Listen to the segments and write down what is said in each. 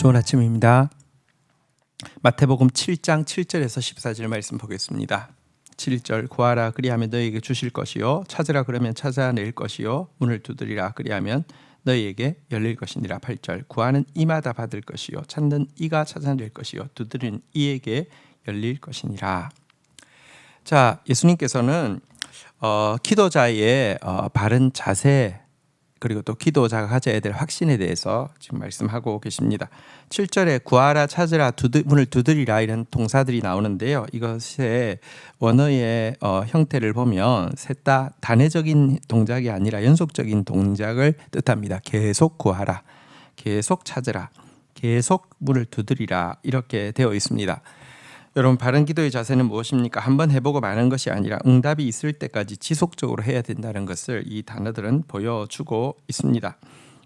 좋은 아침입니다. 마태복음 7장 7절에서 14절 말씀 보겠습니다. 7절 구하라 그리하면 너희에게 주실 것이요 찾으라 그러면 찾아낼 것이요 문을 두드리라 그리하면 너희에게 열릴 것이니라 8절 구하는 이마다 받을 것이요 찾는 이가 찾아낼 것이요 두드리는 이에게 열릴 것이니라. 자 예수님께서는 어, 기도자의 어, 바른 자세 그리고 또 기도자가 가져야 될 확신에 대해서 지금 말씀하고 계십니다. 7절에 구하라 찾으라 두드, 문을 두드리라 이런 동사들이 나오는데요. 이것의 원어의 어, 형태를 보면 셋 다 단회적인 동작이 아니라 연속적인 동작을 뜻합니다. 계속 구하라, 계속 찾으라, 계속 문을 두드리라 이렇게 되어 있습니다. 여러분 바른 기도의 자세는 무엇입니까? 한번 해보고 마는 것이 아니라 응답이 있을 때까지 지속적으로 해야 된다는 것을 이 단어들은 보여주고 있습니다.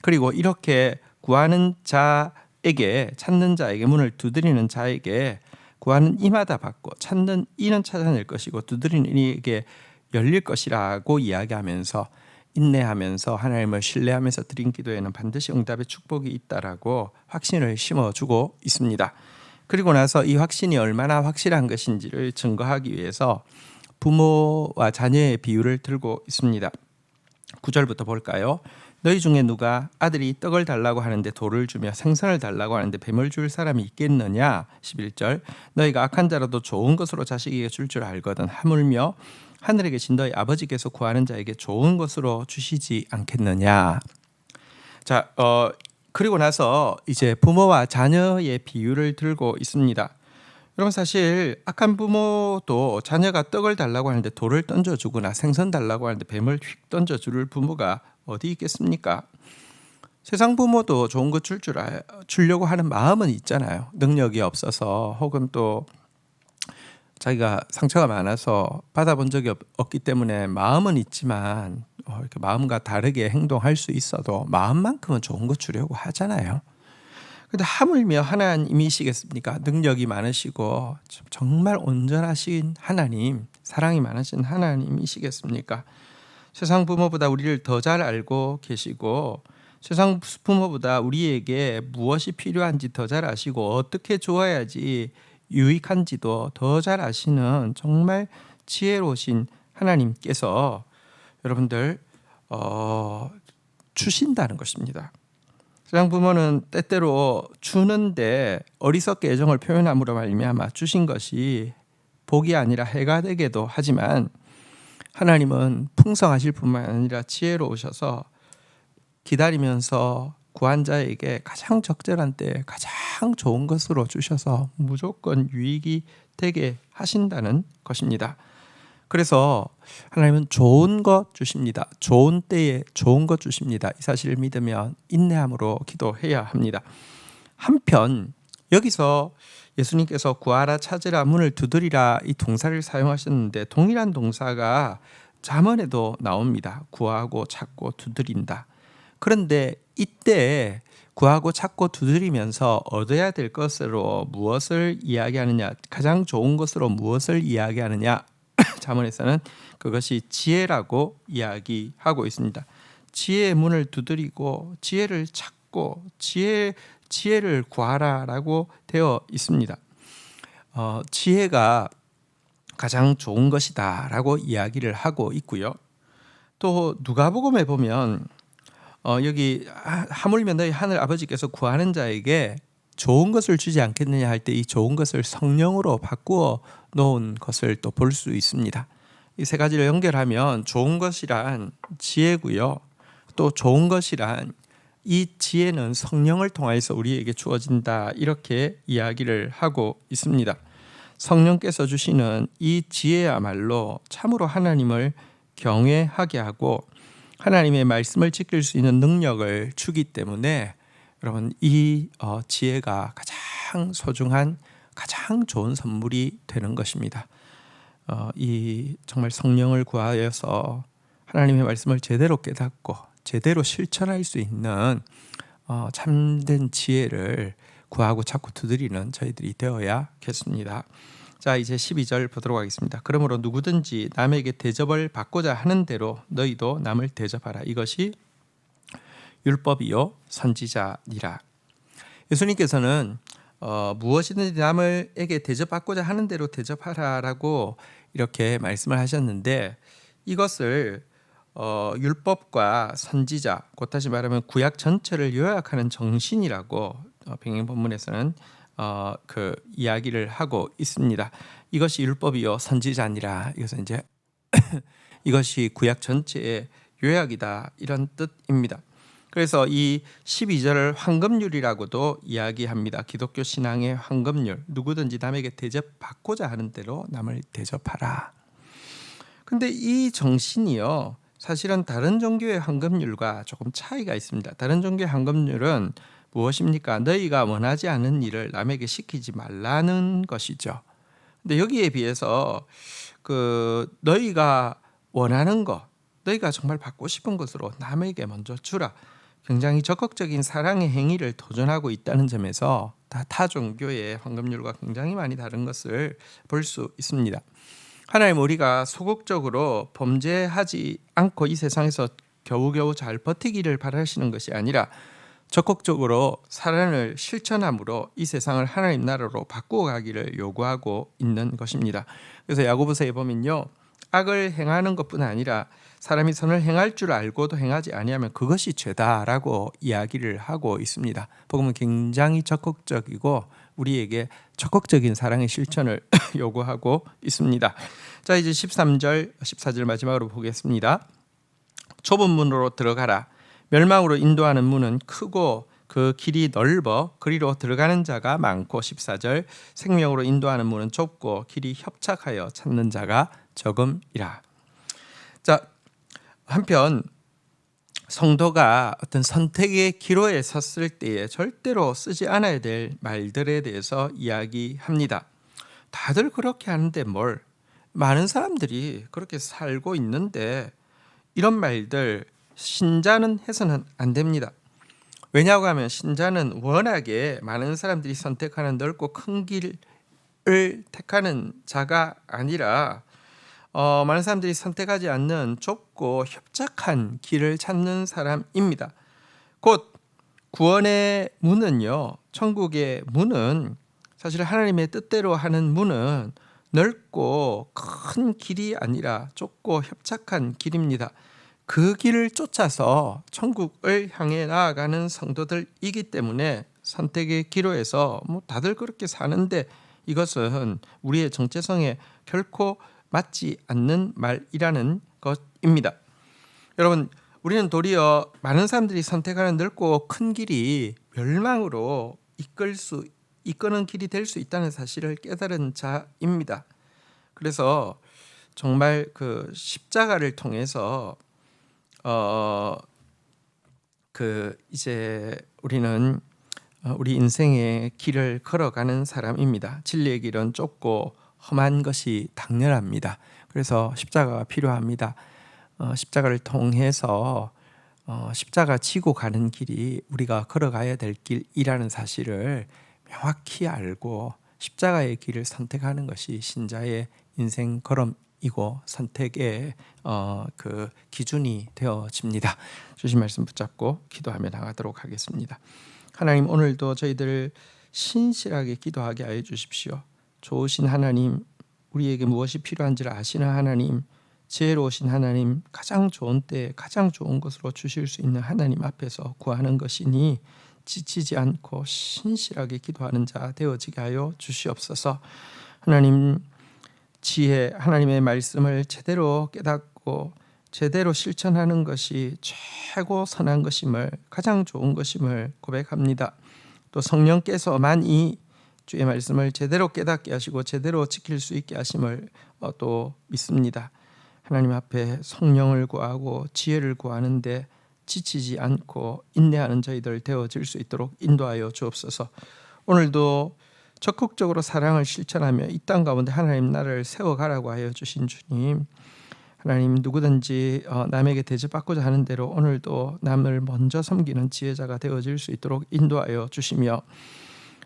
그리고 이렇게 구하는 자에게 찾는 자에게 문을 두드리는 자에게 구하는 이마다 받고 찾는 이는 찾아낼 것이고 두드리는 이에게 열릴 것이라고 이야기하면서 인내하면서 하나님을 신뢰하면서 드린 기도에는 반드시 응답의 축복이 있다라고 확신을 심어주고 있습니다. 그리고 나서 이 확신이 얼마나 확실한 것인지를 증거하기 위해서 부모와 자녀의 비유를 들고 있습니다. 9절부터 볼까요? 너희 중에 누가 아들이 떡을 달라고 하는데 돌을 주며 생선을 달라고 하는데 뱀을 줄 사람이 있겠느냐? 11절 너희가 악한 자라도 좋은 것으로 자식에게 줄 줄 알거든 하물며 하늘에 계신 너희 아버지께서 구하는 자에게 좋은 것으로 주시지 않겠느냐? 자, 어, 그리고 나서 이제 부모와 자녀의 비유를 들고 있습니다. 여러분 사실 악한 부모도 자녀가 떡을 달라고 하는데 돌을 던져주거나 생선 달라고 하는데 뱀을 휙 던져줄 부모가 어디 있겠습니까? 세상 부모도 좋은 것 줄 줄 주려고 하는 마음은 있잖아요. 능력이 없어서 혹은 또 자기가 상처가 많아서 받아본 적이 없, 기 때문에 마음은 있지만 어, 이렇게 마음과 다르게 행동할 수 있어도 마음만큼은 좋은 거 주려고 하잖아요. 근데 하물며 하나님이시겠습니까? 능력이 많으시고 정말 온전하신 하나님, 사랑이 많으신 하나님이시겠습니까? 세상 부모보다 우리를 더 잘 알고 계시고 세상 부모보다 우리에게 무엇이 필요한지 더 잘 아시고 어떻게 좋아야지 유익한지도 더 잘 아시는 정말 지혜로우신 하나님께서 여러분들 어, 주신다는 것입니다. 세상 부모는 때때로 주는데 어리석게 애정을 표현함으로 말미암아 주신 것이 복이 아니라 해가 되게도 하지만 하나님은 풍성하실 뿐만 아니라 지혜로우셔서 기다리면서 구한자에게 가장 적절한 때 가장 좋은 것으로 주셔서 무조건 유익이 되게 하신다는 것입니다. 그래서 하나님은 좋은 것 주십니다. 좋은 때에 좋은 것 주십니다. 이 사실을 믿으면 인내함으로 기도해야 합니다. 한편 여기서 예수님께서 구하라 찾으라 문을 두드리라 이 동사를 사용하셨는데 동일한 동사가 잠언에도 나옵니다. 구하고 찾고 두드린다. 그런데 이때 구하고 찾고 두드리면서 얻어야 될 것으로 무엇을 이야기하느냐 가장 좋은 것으로 무엇을 이야기하느냐 자문에서는 그것이 지혜라고 이야기하고 있습니다. 지혜의 문을 두드리고 지혜를 찾고 지혜 지혜를 구하라라고 되어 있습니다. 어, 지혜가 가장 좋은 것이다라고 이야기를 하고 있고요. 또 누가복음에 보면 어, 여기 하물며 너희 하늘 아버지께서 구하는 자에게 좋은 것을 주지 않겠느냐 할 때 이 좋은 것을 성령으로 바꾸어 놓은 것을 또 볼 수 있습니다. 이 세 가지를 연결하면 좋은 것이란 지혜고요. 또 좋은 것이란 이 지혜는 성령을 통하여서 우리에게 주어진다 이렇게 이야기를 하고 있습니다. 성령께서 주시는 이 지혜야말로 참으로 하나님을 경외하게 하고 하나님의 말씀을 지킬 수 있는 능력을 주기 때문에 여러분 이 어, 지혜가 가장 소중한 가장 좋은 선물이 되는 것입니다. 어, 이 정말 성령을 구하여서 하나님의 말씀을 제대로 깨닫고 제대로 실천할 수 있는 어, 참된 지혜를 구하고 자꾸 두드리는 저희들이 되어야겠습니다. 자 이제 12절 보도록 하겠습니다. 그러므로 누구든지 남에게 대접을 받고자 하는 대로 너희도 남을 대접하라. 이것이 율법이요 선지자니라. 예수님께서는 어, 무엇이든지 남을에게 대접받고자 하는 대로 대접하라라고 이렇게 말씀을 하셨는데 이것을 어, 율법과 선지자, 곧 다시 말하면 구약 전체를 요약하는 정신이라고 어, 병행 본문에서는 어, 그 이야기를 하고 있습니다. 이것이 율법이요 선지자니라. 이것은 이제 이것이 구약 전체의 요약이다 이런 뜻입니다. 그래서 이 12절을 황금률이라고도 이야기합니다. 기독교 신앙의 황금률. 누구든지 남에게 대접받고자 하는 대로 남을 대접하라. 근데 이 정신이요. 사실은 다른 종교의 황금률과 조금 차이가 있습니다. 다른 종교의 황금률은 무엇입니까? 너희가 원하지 않은 일을 남에게 시키지 말라는 것이죠. 근데 여기에 비해서 그 너희가 원하는 것, 너희가 정말 받고 싶은 것으로 남에게 먼저 주라. 굉장히 적극적인 사랑의 행위를 도전하고 있다는 점에서 다타 종교의 황금률과 굉장히 많이 다른 것을 볼 수 있습니다. 하나님 우리가 소극적으로 범죄하지 않고 이 세상에서 겨우겨우 잘 버티기를 바라시는 것이 아니라 적극적으로 사랑을 실천함으로 이 세상을 하나님 나라로 바꾸어 가기를 요구하고 있는 것입니다. 그래서 야고보서에 보면요. 악을 행하는 것뿐 아니라 사람이 선을 행할 줄 알고도 행하지 아니하면 그것이 죄다라고 이야기를 하고 있습니다. 복음은 굉장히 적극적이고 우리에게 적극적인 사랑의 실천을 요구하고 있습니다. 자, 이제 13절, 14절 마지막으로 보겠습니다. 좁은 문으로 들어가라. 멸망으로 인도하는 문은 크고 그 길이 넓어 그리로 들어가는 자가 많고 14절 생명으로 인도하는 문은 좁고 길이 협착하여 찾는 자가 적음이라. 자, 한편 성도가 어떤 선택의 기로에 섰을 때에 절대로 쓰지 않아야 될 말들에 대해서 이야기합니다. 다들 그렇게 하는데 뭘 많은 사람들이 그렇게 살고 있는데 이런 말들 신자는 해서는 안 됩니다. 왜냐고 하면 신자는 워낙에 많은 사람들이 선택하는 넓고 큰 길을 택하는 자가 아니라 어, 많은 사람들이 선택하지 않는 좁고 협착한 길을 찾는 사람입니다. 곧 구원의 문은요, 천국의 문은 사실 하나님의 뜻대로 하는 문은 넓고 큰 길이 아니라 좁고 협착한 길입니다. 그 길을 쫓아서 천국을 향해 나아가는 성도들이기 때문에 선택의 기로에서 뭐 다들 그렇게 사는데 이것은 우리의 정체성에 결코 맞지 않는 말이라는 것입니다. 여러분, 우리는 도리어 많은 사람들이 선택하는 넓고 큰 길이 멸망으로 이끌 수 이끄는 길이 될 수 있다는 사실을 깨달은 자입니다. 그래서 정말 그 십자가를 통해서 어 그 이제 우리는 어, 우리 인생의 길을 걸어가는 사람입니다. 진리의 길은 좁고 험한 것이 당연합니다. 그래서 십자가가 필요합니다. 어, 십자가를 통해서 어, 십자가 지고 가는 길이 우리가 걸어가야 될 길이라는 사실을 명확히 알고 십자가의 길을 선택하는 것이 신자의 인생 걸음 이고 선택의 어, 그 기준이 되어집니다. 주신 말씀 붙잡고 기도하며 나가도록 하겠습니다. 하나님 오늘도 저희들 신실하게 기도하게 하여 주십시오. 좋으신 하나님, 우리에게 무엇이 필요한지를 아시는 하나님, 지혜로우신 하나님, 가장 좋은 때 가장 좋은 것으로 주실 수 있는 하나님 앞에서 구하는 것이니 지치지 않고 신실하게 기도하는 자 되어지게 하여 주시옵소서. 하나님 지혜 하나님의 말씀을 제대로 깨닫고 제대로 실천하는 것이 최고 선한 것임을 가장 좋은 것임을 고백합니다. 또 성령께서만 이 주의 말씀을 제대로 깨닫게 하시고 제대로 지킬 수 있게 하심을 어, 또 믿습니다. 하나님 앞에 성령을 구하고 지혜를 구하는데 지치지 않고 인내하는 저희들 되어질 수 있도록 인도하여 주옵소서. 오늘도 적극적으로 사랑을 실천하며 이 땅 가운데 하나님 나라를 세워가라고 하여 주신 주님. 하나님 누구든지 어, 남에게 대접받고자 하는 대로 오늘도 남을 먼저 섬기는 지혜자가 되어질 수 있도록 인도하여 주시며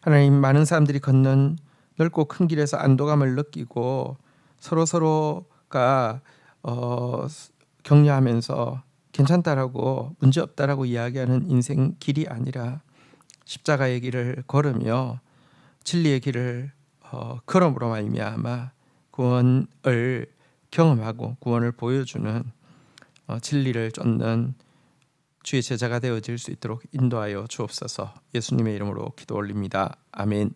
하나님 많은 사람들이 걷는 넓고 큰 길에서 안도감을 느끼고 서로 서로가 어, 격려하면서 괜찮다라고 문제 없다라고 이야기하는 인생 길이 아니라 십자가의 길을 걸으며 진리의 길을 어, 걸음으로 말미암아 구원을 경험하고 구원을 보여주는 어, 진리를 쫓는 주의 제자가 되어질 수 있도록 인도하여 주옵소서. 예수님의 이름으로 기도 올립니다. 아멘.